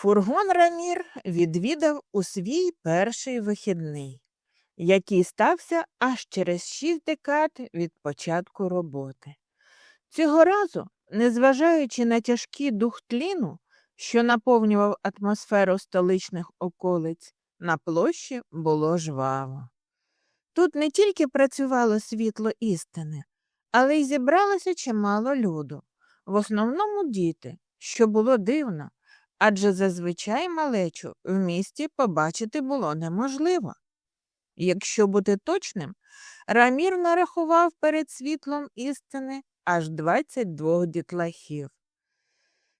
Фургон Рамір відвідав у свій перший вихідний, який стався аж через шість декад від початку роботи. Цього разу, незважаючи на тяжкий дух тліну, що наповнював атмосферу столичних околиць, на площі було жваво. Тут не тільки працювало світло істини, але й зібралося чимало люду, в основному діти, що було дивно, адже зазвичай малечу в місті побачити було неможливо. Якщо бути точним, Рамір нарахував перед світлом істини аж 22 дітлахів.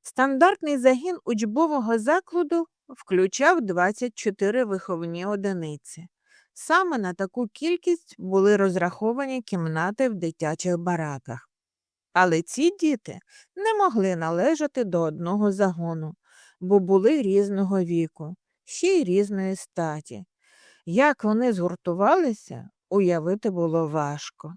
Стандартний загін учбового закладу включав 24 виховні одиниці. Саме на таку кількість були розраховані кімнати в дитячих бараках. Але ці діти не могли належати до одного загону, бо були різного віку, ще й різної статі. Як вони згуртувалися, уявити було важко,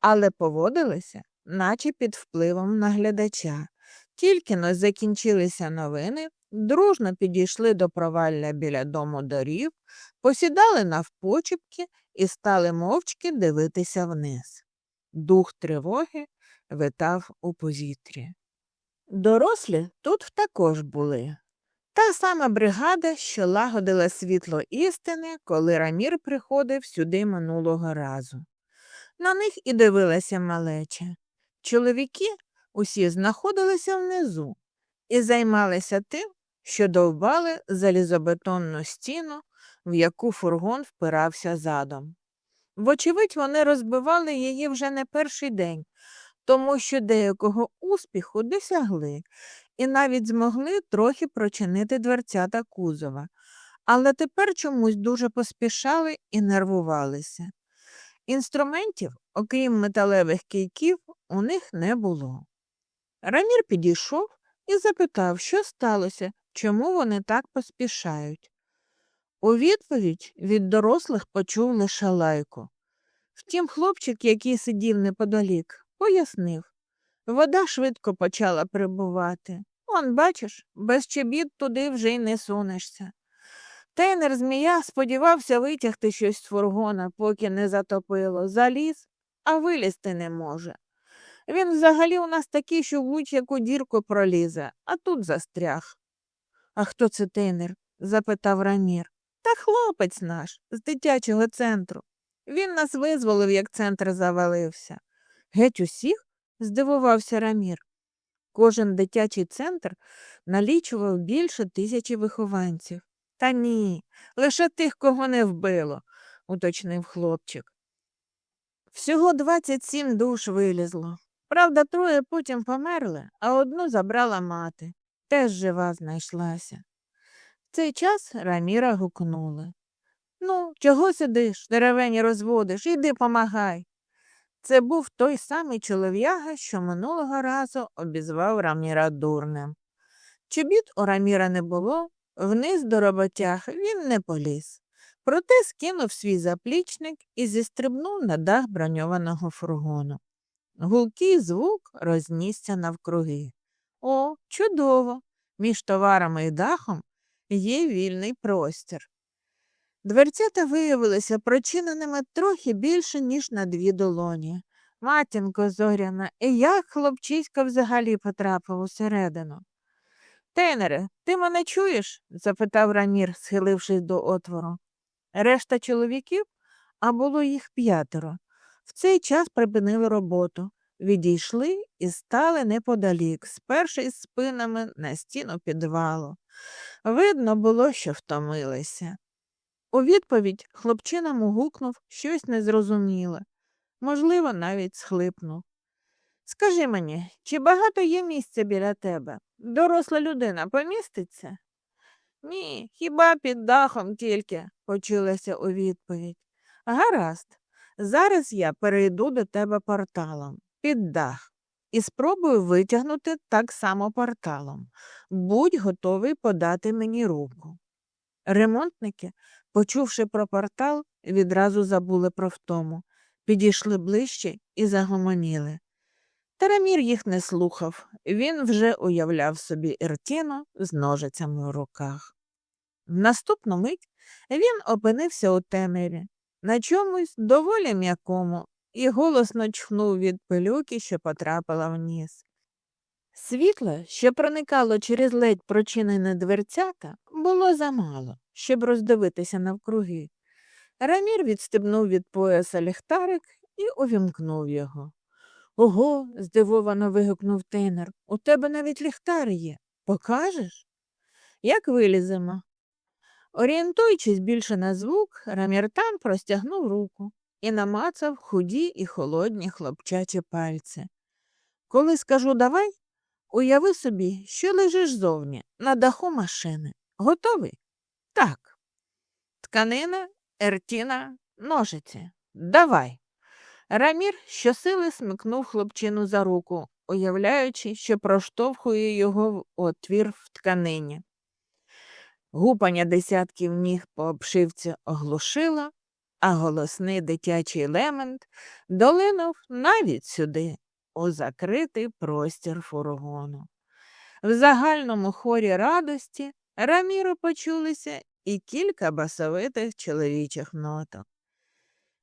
але поводилися, наче під впливом наглядача. Тільки но закінчилися новини, дружно підійшли до провалля біля дому дорів, посідали навпочіпки і стали мовчки дивитися вниз. Дух тривоги витав у повітрі. Дорослі тут також були. Та сама бригада, що лагодила світло істини, коли Рамір приходив сюди минулого разу. На них і дивилася малеча. Чоловіки усі знаходилися внизу і займалися тим, що довбали залізобетонну стіну, в яку фургон впирався задом. Вочевидь, вони розбивали її вже не перший день, тому що деякого успіху досягли і навіть змогли трохи прочинити дверцята кузова, але тепер чомусь дуже поспішали і нервувалися. Інструментів, окрім металевих кийків, у них не було. Рамір підійшов і запитав, що сталося, чому вони так поспішають. У відповідь від дорослих почув лише лайку. Втім, хлопчик, який сидів неподалік, пояснив вода швидко почала прибувати. Он, бачиш, без чобіт туди вже й не сунешся. Тейнер змія сподівався витягти щось з фургона, поки не затопило, заліз, а вилізти не може. Він взагалі у нас такий, що в будь-яку дірку пролізе, а тут застряг. А хто це тейнер? запитав Рамір. Та хлопець наш з дитячого центру. Він нас визволив, як центр завалився. Геть усіх? здивувався Рамір. Кожен дитячий центр налічував більше тисячі вихованців. Та ні, лише тих, кого не вбило, уточнив хлопчик. Всього 27 душ вилізло. Правда, троє потім померли, а одну забрала мати. Теж жива знайшлася. В цей час Раміра гукнули. Ну, чого сидиш, деревені розводиш, іди помагай. Це був той самий чолов'яга, що минулого разу обізвав Раміра дурним. Чобіт у Раміра не було, вниз до роботяг він не поліз. Проте скинув свій заплічник і зістрибнув на дах броньованого фургону. Гулкий звук рознісся навкруги. О, чудово! Між товарами і дахом є вільний простір. Дверцята виявилися прочиненими трохи більше, ніж на дві долоні. Матінко зоряна, і як хлопчиська взагалі потрапив усередину. Тенере, ти мене чуєш? запитав Рамір, схилившись до отвору. Решта чоловіків, а було їх п'ятеро, в цей час припинили роботу, відійшли і стали неподалік, сперши спинами на стіну підвалу. Видно було, що втомилися. У відповідь хлопчина гукнув щось незрозуміле, можливо, навіть схлипнув. Скажи мені, чи багато є місця біля тебе? Доросла людина поміститься? Ні, хіба під дахом тільки, почулася у відповідь. Гаразд, зараз я перейду до тебе порталом, під дах, і спробую витягнути так само порталом. Будь готовий подати мені руку. Ремонтники, почувши про портал, відразу забули про втому, підійшли ближче і загомоніли. Тарамір їх не слухав, він вже уявляв собі Ертіну з ножицями в руках. В наступну мить він опинився у темряві, на чомусь доволі м'якому, і голосно чхнув від пилюки, що потрапила в ніс. Світло, що проникало через ледь прочинене дверцята, було замало, щоб роздивитися навкруги. Рамір відстебнув від пояса ліхтарик і увімкнув його. Ого, здивовано вигукнув тенер. У тебе навіть ліхтар є. Покажеш? Як виліземо? Орієнтуючись більше на звук, Раміртан простягнув руку і намацав худі і холодні хлопчачі пальці. Коли скажу давай, уяви собі, що лежиш зовні, на даху машини. Готовий? Так. Тканина, ертіна, ножиці. Давай. Рамір щосили смикнув хлопчину за руку, уявляючи, що проштовхує його в отвір в тканині. Гупання десятків ніг по обшивці оглушило, а голосний дитячий лемент долинув навіть сюди, у закритий простір фургону. В загальному хорі радості Раміру почулися і кілька басовитих чоловічих ноток.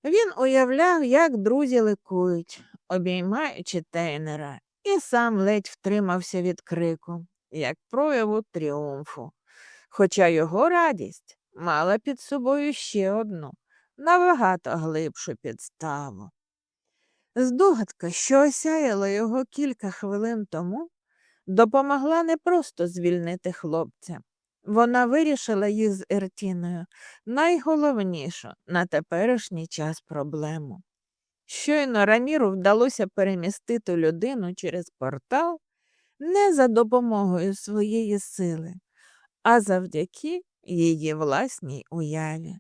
Він уявляв, як друзі ликують, обіймаючи тейнера, і сам ледь втримався від крику, як прояву тріумфу. Хоча його радість мала під собою ще одну, набагато глибшу підставу. Здогадка, що осяяла його кілька хвилин тому, допомогла не просто звільнити хлопця. Вона вирішила їх з Ертіною найголовнішу на теперішній час проблему. Щойно Раміру вдалося перемістити людину через портал не за допомогою своєї сили, а завдяки її власній уяві.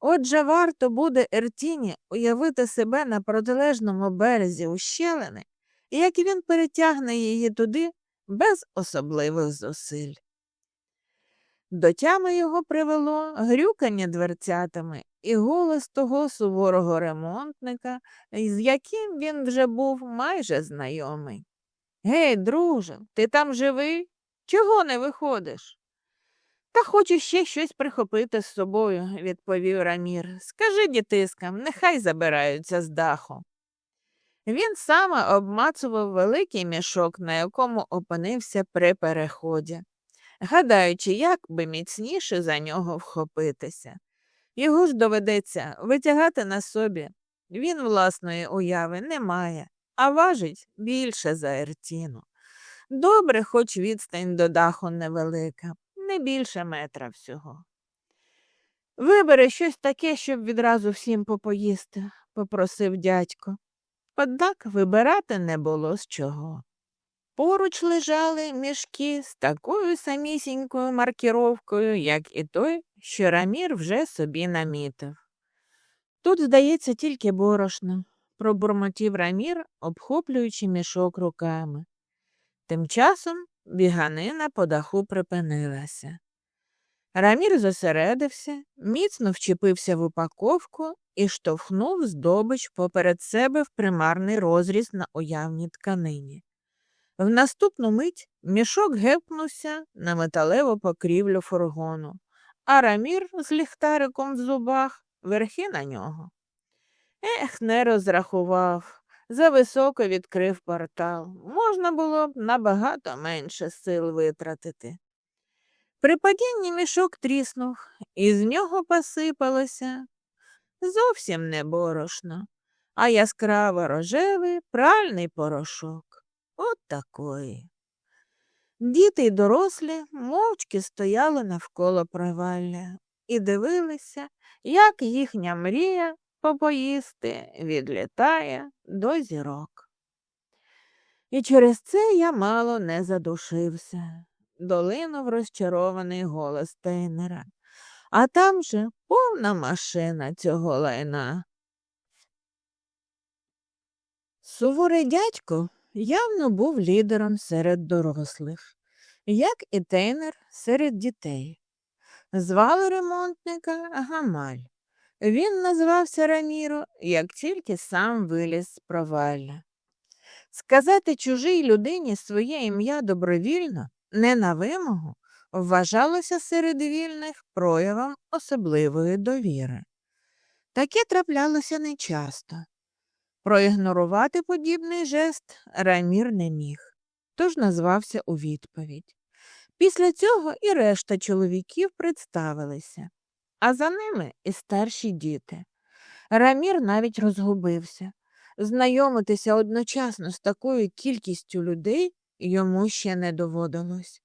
Отже, варто буде Ертіні уявити себе на протилежному березі ущелини, як він перетягне її туди без особливих зусиль. До тями його привело грюкання дверцятами і голос того суворого ремонтника, з яким він вже був майже знайомий. Гей, друже, ти там живий? Чого не виходиш? Та хочу ще щось прихопити з собою, відповів Рамір. Скажи дітискам, нехай забираються з даху. Він саме обмацував великий мішок, на якому опинився при переході, гадаючи, як би міцніше за нього вхопитися. Його ж доведеться витягати на собі. Він власної уяви не має, а важить більше за Ертіну. Добре, хоч відстань до даху невелика не більше метра всього. Вибери щось таке, щоб відразу всім попоїсти, попросив дядько. Однак вибирати не було з чого. Поруч лежали мішки з такою самісінькою маркіровкою, як і той, що Рамір вже собі намітив. Тут, здається, тільки борошно, пробурмотів Рамір, обхоплюючи мішок руками. Тим часом біганина по даху припинилася. Рамір зосередився, міцно вчепився в упаковку і штовхнув здобич поперед себе в примарний розріз на уявній тканині. В наступну мить мішок гепнувся на металеву покрівлю фургону, а Рамір з ліхтариком в зубах верхи на нього. Ех, не розрахував. Зависоко відкрив портал. Можна було б набагато менше сил витратити. При падінні мішок тріснув, і з нього посипалося зовсім не борошно, а яскраво рожевий пральний порошок. От такої. Діти й дорослі мовчки стояли навколо провалля і дивилися, як їхня мрія попоїсти відлітає до зірок. І через це я мало не задушився, долинув розчарований голос Тейнера. А там же повна машина цього лайна. Суворий дядько явно був лідером серед дорослих, як і Тейнер серед дітей. Звали ремонтника Гамаль. Він назвався Раміро, як тільки сам виліз з провалля. Сказати чужій людині своє ім'я добровільно, не на вимогу, вважалося серед вільних проявом особливої довіри. Таке траплялося нечасто. Проігнорувати подібний жест Рамір не міг, тож назвався у відповідь. Після цього і решта чоловіків представилися, а за ними і старші діти. Рамір навіть розгубився. Знайомитися одночасно з такою кількістю людей йому ще не доводилось.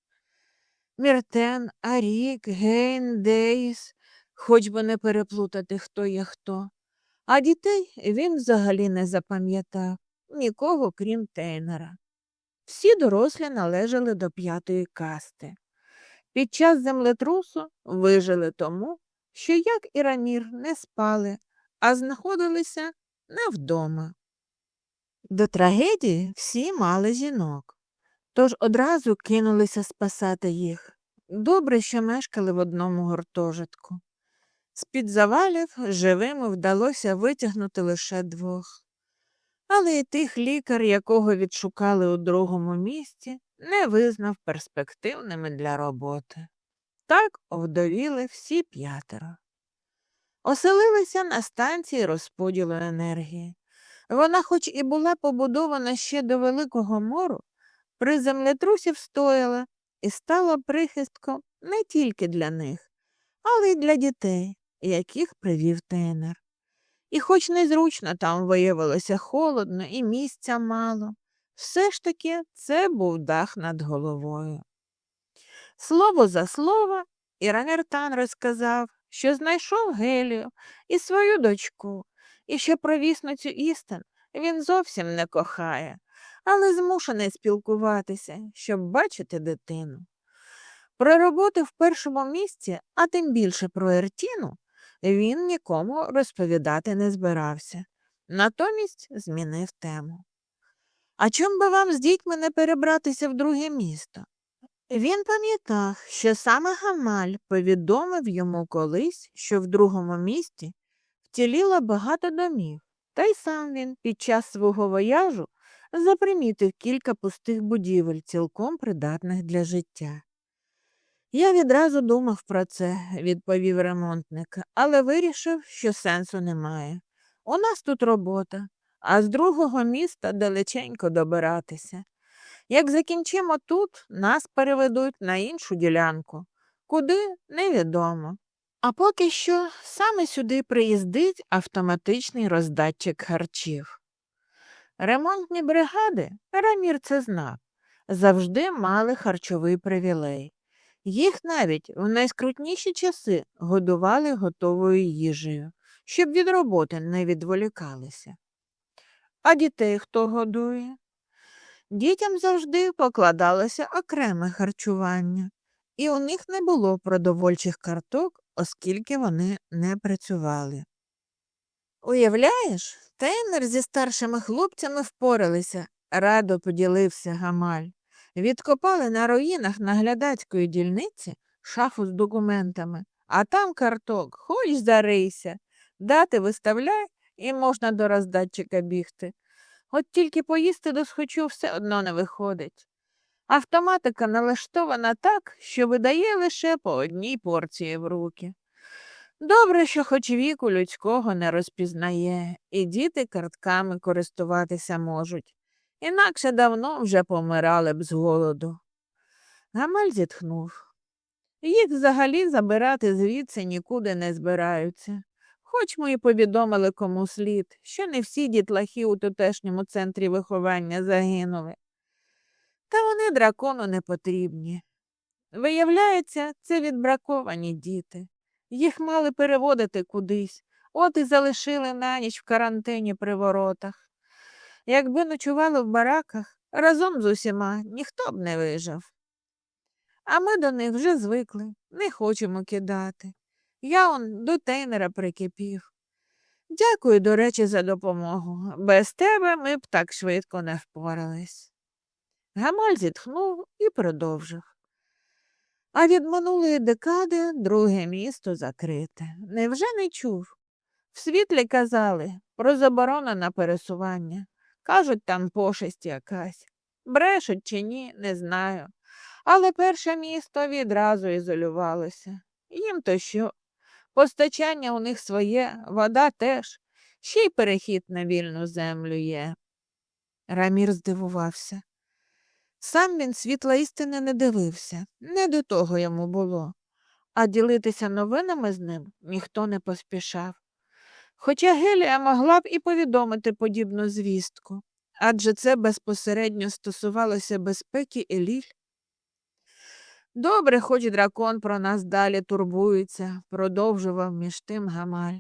Міртен, Арік, Гейн, Дейс, хоч би не переплутати, хто є хто. А дітей він взагалі не запам'ятав нікого, крім Тейнера. Всі дорослі належали до п'ятої касти. Під час землетрусу вижили тому, що, як і Рамір, не спали, а знаходилися не вдома. До трагедії всі мали жінок, тож одразу кинулися спасати їх. Добре, що мешкали в одному гуртожитку. З-під завалів живими вдалося витягнути лише двох. Але й тих лікар, якого відшукали у другому місці, не визнав перспективними для роботи. Так овдовіли всі п'ятеро. Оселилися на станції розподілу енергії. Вона, хоч і була побудована ще до Великого мору, при землетрусі встояла і стала прихистком не тільки для них, але й для дітей, яких привів тенер. І хоч незручно там виявилося холодно і місця мало, все ж таки це був дах над головою. Слово за слово, Іранертан розказав, що знайшов Гелію і свою дочку, і що про вісницю істин він зовсім не кохає, але змушений спілкуватися, щоб бачити дитину. Про роботи в першому місці, а тим більше про Ертіну, він нікому розповідати не збирався, натомість змінив тему. А чом би вам з дітьми не перебратися в друге місто? Він пам'ятав, що саме Гамаль повідомив йому колись, що в другому місті втіліло багато домів, та й сам він під час свого вояжу запримітив кілька пустих будівель, цілком придатних для життя. Я відразу думав про це, відповів ремонтник, але вирішив, що сенсу немає. У нас тут робота, а з другого міста далеченько добиратися. Як закінчимо тут, нас переведуть на іншу ділянку. Куди невідомо. А поки що саме сюди приїздить автоматичний роздатчик харчів. Ремонтні бригади, Рамір це знав, завжди мали харчовий привілей. Їх навіть в найскрутніші часи годували готовою їжею, щоб від роботи не відволікалися. А дітей хто годує? Дітям завжди покладалося окреме харчування, і у них не було продовольчих карток, оскільки вони не працювали. Уявляєш, тенер зі старшими хлопцями впоралися, радо поділився Гамаль. Відкопали на руїнах наглядацької дільниці шафу з документами, а там карток, хоч зарийся, дати виставляй і можна до роздатчика бігти. От тільки поїсти до схочу все одно не виходить. Автоматика налаштована так, що видає лише по одній порції в руки. Добре, що хоч віку людського не розпізнає, і діти картками користуватися можуть. Інакше давно вже помирали б з голоду. Гамаль зітхнув. Їх взагалі забирати звідси нікуди не збираються. Хоч ми і повідомили кому слід, що не всі дітлахи у тутешньому центрі виховання загинули. Та вони дракону не потрібні. Виявляється, це відбраковані діти. Їх мали переводити кудись, от і залишили на ніч в карантині при воротах. Якби ночували в бараках, разом з усіма ніхто б не вижив. А ми до них вже звикли, не хочемо кидати. Я он до тейнера прикипів. Дякую, до речі, за допомогу. Без тебе ми б так швидко не впорались. Гамаль зітхнув і продовжив. А від минулої декади друге місто закрите. Невже не чув? В світлі казали про заборону на пересування. Кажуть, там пошесть якась. Брешуть чи ні, не знаю. Але перше місто відразу ізолювалося. Їм то що? Постачання у них своє, вода теж, ще й перехід на вільну землю є. Рамір здивувався. Сам він світла істини не дивився, не до того йому було, а ділитися новинами з ним ніхто не поспішав. Хоча Гелія могла б і повідомити подібну звістку, адже це безпосередньо стосувалося безпеки Еліль. Добре, хоч дракон про нас далі турбується, продовжував між тим Гамаль.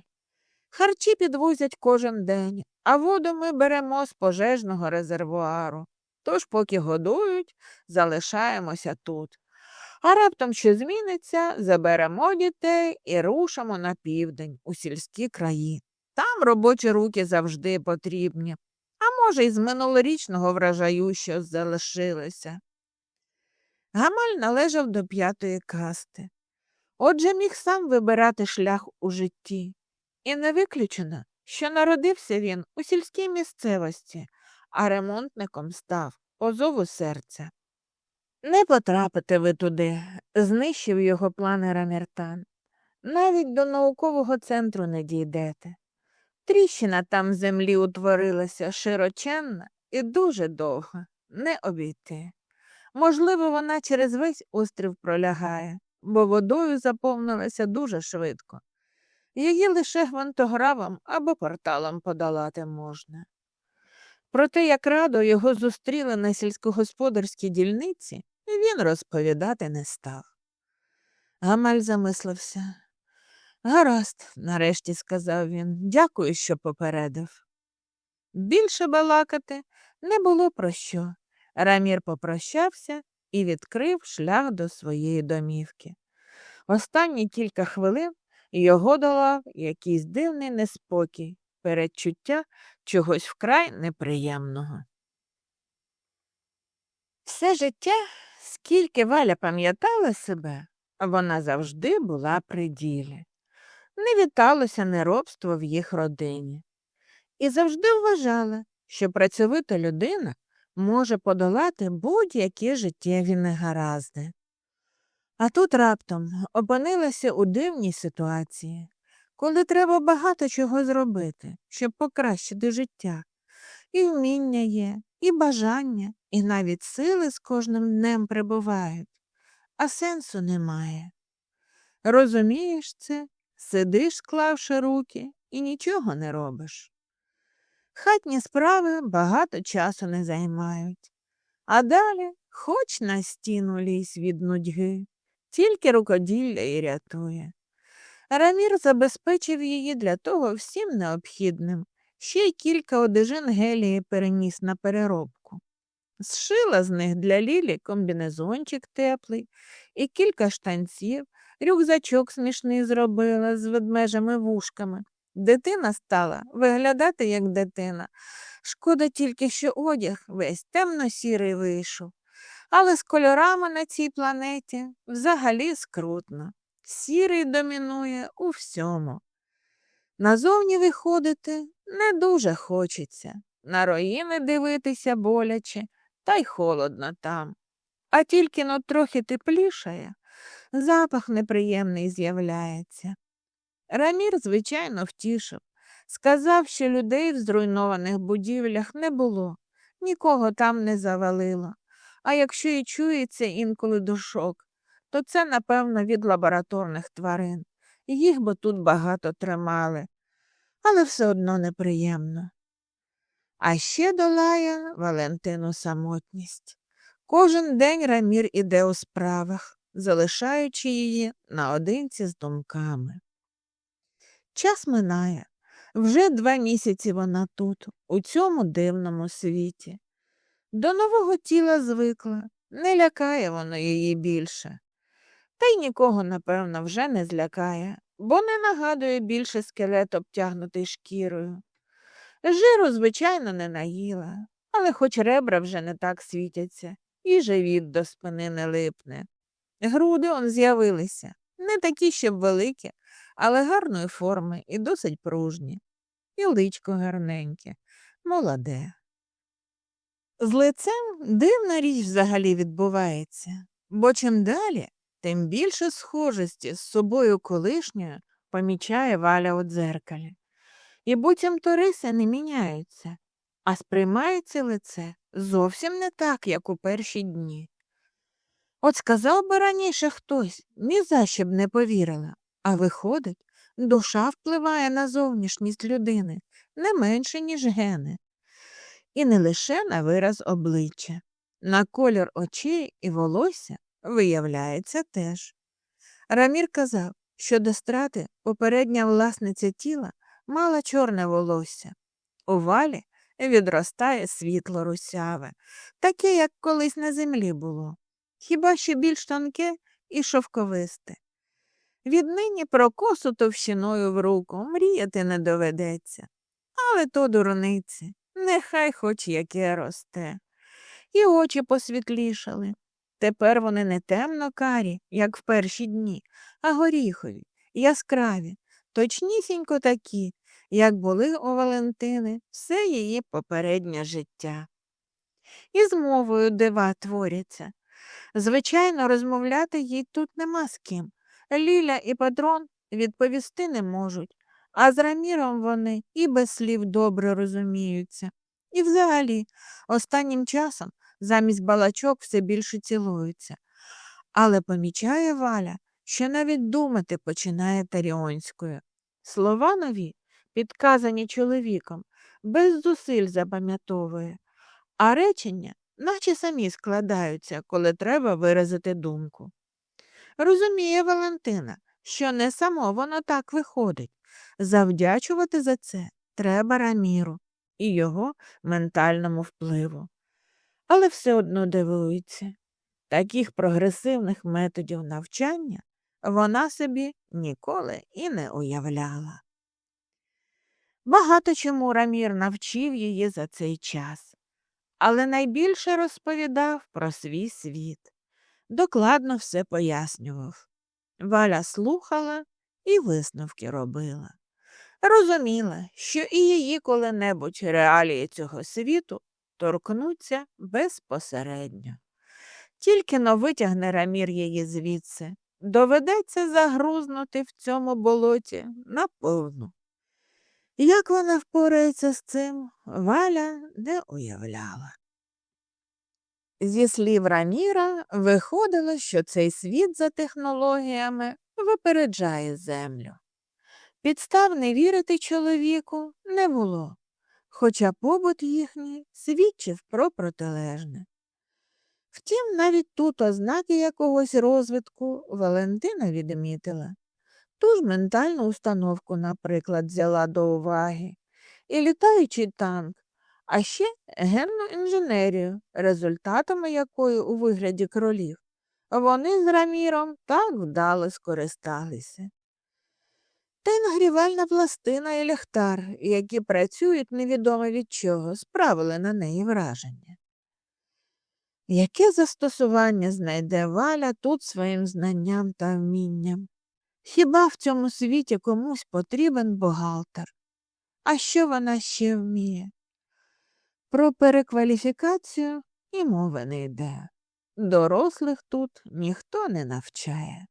Харчі підвозять кожен день, а воду ми беремо з пожежного резервуару. Тож, поки годують, залишаємося тут. А раптом що зміниться, заберемо дітей і рушимо на південь, у сільські краї. Там робочі руки завжди потрібні, а може, й з минулорічного врожаю щось залишилося. Гамаль належав до п'ятої касти. Отже, міг сам вибирати шлях у житті. І не виключено, що народився він у сільській місцевості, а ремонтником став по зову серця. Не потрапите ви туди, знищив його плани Раміртан. Навіть до наукового центру не дійдете. Тріщина там землі утворилася широченна і дуже довга, не обійти. Можливо, вона через весь острів пролягає, бо водою заповнилася дуже швидко. Її лише гвинтогравом або порталом подолати можна. Проте, як радо його зустріли на сільськогосподарській дільниці, він розповідати не став. Гамаль замислився. Гаразд, нарешті сказав він, дякую, що попередив. Більше балакати не було про що. Рамір попрощався і відкрив шлях до своєї домівки. Останні кілька хвилин його долав якийсь дивний неспокій, передчуття чогось вкрай неприємного. Все життя, скільки Валя пам'ятала себе, вона завжди була при ділі. Не віталося неробство в їх родині. І завжди вважала, що працьовита людина може подолати будь-які життєві негаразди. А тут раптом опинилася у дивній ситуації, коли треба багато чого зробити, щоб покращити життя. І вміння є, і бажання, і навіть сили з кожним днем прибувають, а сенсу немає. Розумієш це, сидиш, склавши руки, і нічого не робиш. Хатні справи багато часу не займають, а далі хоч на стіну лізь від нудьги, тільки рукоділля і рятує. Рамір забезпечив її для того всім необхідним, ще й кілька одежин гелії переніс на переробку. Зшила з них для Лілі комбінезончик теплий і кілька штанців, рюкзачок смішний зробила з ведмежими вушками. Дитина стала виглядати як дитина. Шкода тільки, що одяг весь темно-сірий вийшов. Але з кольорами на цій планеті взагалі скрутно. Сірий домінує у всьому. Назовні виходити не дуже хочеться, на руїни дивитися боляче, та й холодно там. А тільки но трохи теплішає, запах неприємний з'являється. Рамір, звичайно, втішив. Сказав, що людей в зруйнованих будівлях не було, нікого там не завалило. А якщо і чується інколи душок, то це, напевно, від лабораторних тварин. Їх бо тут багато тримали, але все одно неприємно. А ще долає Валентину самотність. Кожен день Рамір іде у справах, залишаючи її наодинці з думками. Час минає. Вже два місяці вона тут, у цьому дивному світі. До нового тіла звикла, не лякає воно її більше. Та й нікого, напевно, вже не злякає, бо не нагадує більше скелет, обтягнутий шкірою. Жиру, звичайно, не наїла, але хоч ребра вже не так світяться, і живіт до спини не липне. Груди он з'явилися, не такі, щоб великі, але гарної форми і досить пружні. І личко гарненьке, молоде. З лицем дивна річ взагалі відбувається, бо чим далі, тим більше схожості з собою колишньою помічає Валя у дзеркалі. І буцімто риси не міняються, а сприймається лице зовсім не так, як у перші дні. От сказав би раніше хтось, ні за що б не повірила, а виходить, душа впливає на зовнішність людини не менше, ніж гени. І не лише на вираз обличчя, на колір очей і волосся виявляється теж. Рамір казав, що до страти попередня власниця тіла мала чорне волосся. У валі відростає світло русяве, таке, як колись на землі було, хіба що більш тонке і шовковисте. Віднині про косу товщиною в руку мріяти не доведеться, але то дурниці, нехай хоч яке росте. І очі посвітлішали. Тепер вони не темно карі, як в перші дні, а горіхові, яскраві, точнісінько такі, як були у Валентини все її попереднє життя. І з мовою дива творяться. Звичайно, розмовляти їй тут нема з ким. Ліля і патрон відповісти не можуть, а з Раміром вони і без слів добре розуміються. І взагалі, останнім часом замість балачок все більше цілуються. Але помічає Валя, що навіть думати починає таріонською. Слова нові, підказані чоловіком, без зусиль запам'ятовує, а речення наче самі складаються, коли треба виразити думку. Розуміє Валентина, що не само воно так виходить. Завдячувати за це треба Раміру і його ментальному впливу. Але все одно дивується, таких прогресивних методів навчання вона собі ніколи і не уявляла. Багато чому Рамір навчив її за цей час, але найбільше розповідав про свій світ, докладно все пояснював. Валя слухала і висновки робила. Розуміла, що і її коли-небудь реалії цього світу торкнуться безпосередньо. Тільки но витягне Рамір її звідси, доведеться загрузнути в цьому болоті наповну. Як вона впорається з цим, Валя не уявляла. Зі слів Раміра виходило, що цей світ за технологіями випереджає землю. Підстав не вірити чоловіку не було, хоча побут їхній свідчив про протилежне. Втім, навіть тут ознаки якогось розвитку Валентина відмітила. Ту ж ментальну установку, наприклад, взяла до уваги, і літаючий танк, а ще генну інженерію, результатами якої у вигляді кролів вони з Раміром так вдало скористалися. Та й нагрівальна пластина і ліхтар, які працюють невідомо від чого, справили на неї враження. Яке застосування знайде Валя тут своїм знанням та вмінням? Хіба в цьому світі комусь потрібен бухгалтер? А що вона ще вміє? Про перекваліфікацію і мови не йде. Дорослих тут ніхто не навчає,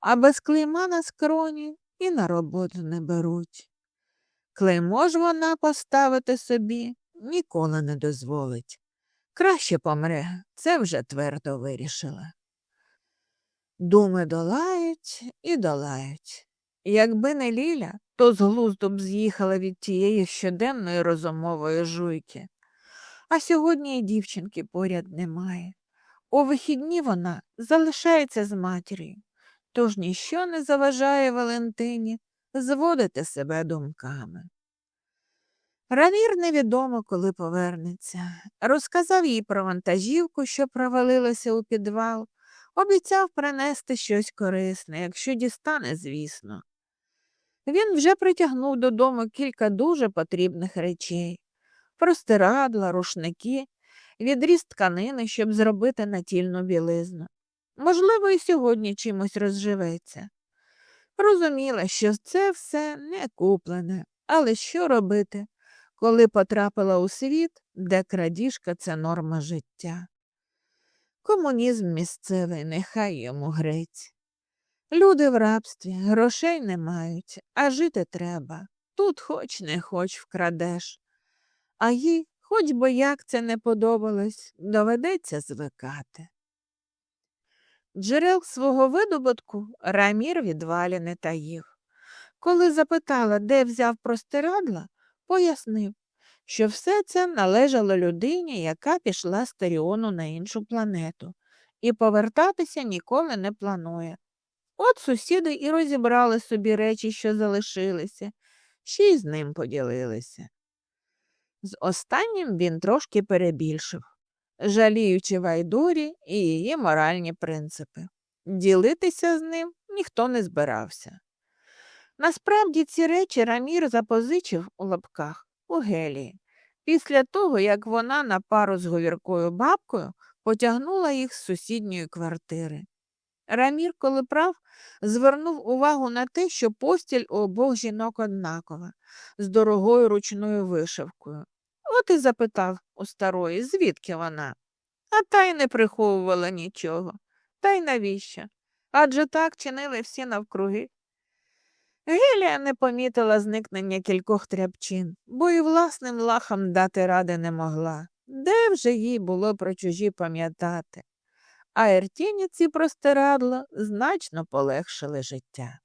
а без клейма на скроні і на роботу не беруть. Клеймо ж вона поставити собі ніколи не дозволить. Краще помре, це вже твердо вирішила. Думи долають і долають. Якби не Ліля, то з глузду б з'їхала від тієї щоденної розумової жуйки. А сьогодні і дівчинки поряд немає. У вихідні вона залишається з матір'ю, тож ніщо не заважає Валентині зводити себе думками. Ранір невідомо, коли повернеться. Розказав їй про вантажівку, що провалилася у підвал, обіцяв принести щось корисне, якщо дістане, звісно. Він вже притягнув додому кілька дуже потрібних речей простирадла, рушники, відріз тканини, щоб зробити натільну білизну. Можливо, і сьогодні чимось розживеться. Розуміла, що це все не куплене, але що робити, коли потрапила у світ, де крадіжка це норма життя. Комунізм місцевий, нехай йому грець. Люди в рабстві, грошей не мають, а жити треба. Тут хоч не хоч вкрадеш. А їй, хоч би як це не подобалось, доведеться звикати. Джерел свого видобутку Рамір від Валі не таїв. Коли запитала, де взяв простирадла, пояснив, що все це належало людині, яка пішла з Теріону на іншу планету, і повертатися ніколи не планує. От сусіди і розібрали собі речі, що залишилися, ще й з ним поділилися. З останнім він трошки перебільшив, жаліючи Вайдурі і її моральні принципи. Ділитися з ним ніхто не збирався. Насправді ці речі Рамір запозичив у лапках у Гелії, після того, як вона на пару з говіркою бабкою потягнула їх з сусідньої квартири. Рамір, коли прав, звернув увагу на те, що постіль у обох жінок однакова, з дорогою ручною вишивкою. От і запитав у старої, звідки вона. А та й не приховувала нічого. Та й навіщо? Адже так чинили всі навкруги. Гелія не помітила зникнення кількох тряпчин, бо і власним лахам дати ради не могла. Де вже їй було про чужі пам'ятати? А Ертіні ці простирадла значно полегшили життя.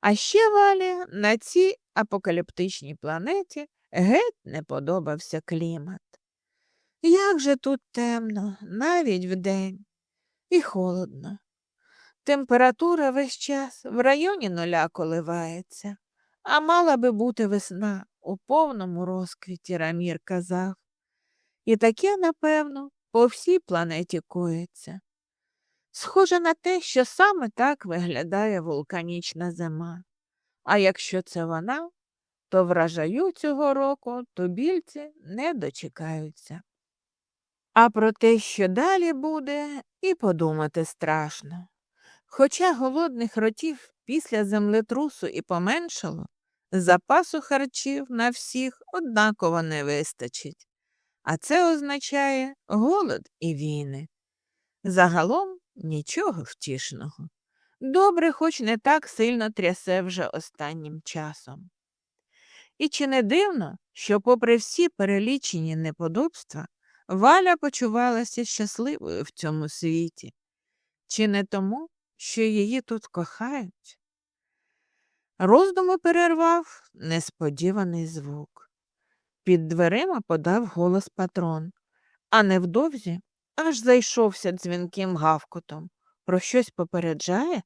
А ще Валі на цій апокаліптичній планеті геть не подобався клімат. Як же тут темно, навіть вдень, і холодно. Температура весь час в районі нуля коливається, а мала би бути весна у повному розквіті, Рамір казав. І таке, напевно, по всій планеті коїться. Схоже на те, що саме так виглядає вулканічна зима. А якщо це вона, то вражаю цього року тубільці не дочекаються. А про те, що далі буде, і подумати страшно. Хоча голодних ротів після землетрусу і поменшало, запасу харчів на всіх однаково не вистачить, а це означає голод і війни. Загалом нічого втішного. Добре, хоч не так сильно трясе вже останнім часом. І чи не дивно, що, попри всі перелічені неподобства, Валя почувалася щасливою в цьому світі, чи не тому, що її тут кохають? Роздуми перервав несподіваний звук. Під дверима подав голос патрон, а невдовзі аж зайшовся дзвінким гавкотом. Про щось попереджає?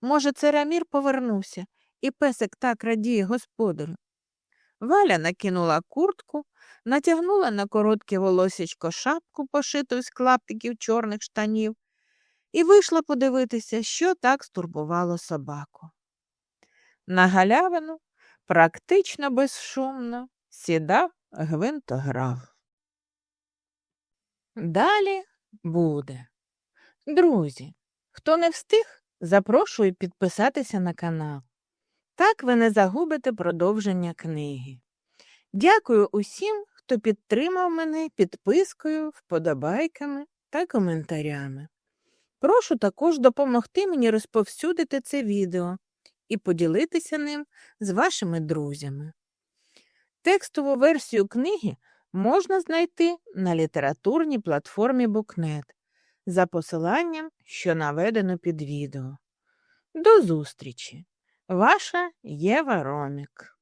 Може, це Рамір повернувся, і песик так радіє господарю. Валя накинула куртку, натягнула на коротке волосечко шапку, пошиту з клаптиків чорних штанів, і вийшла подивитися, що так стурбувало собаку. На галявину практично безшумно сідав гвинтограф. Далі буде. Друзі, хто не встиг, запрошую підписатися на канал. Так ви не загубите продовження книги. Дякую усім, хто підтримав мене підпискою, вподобайками та коментарями. Прошу також допомогти мені розповсюдити це відео і поділитися ним з вашими друзями. Текстову версію книги можна знайти на літературній платформі Букнет за посиланням, що наведено під відео. До зустрічі! Ваша Єва Ромік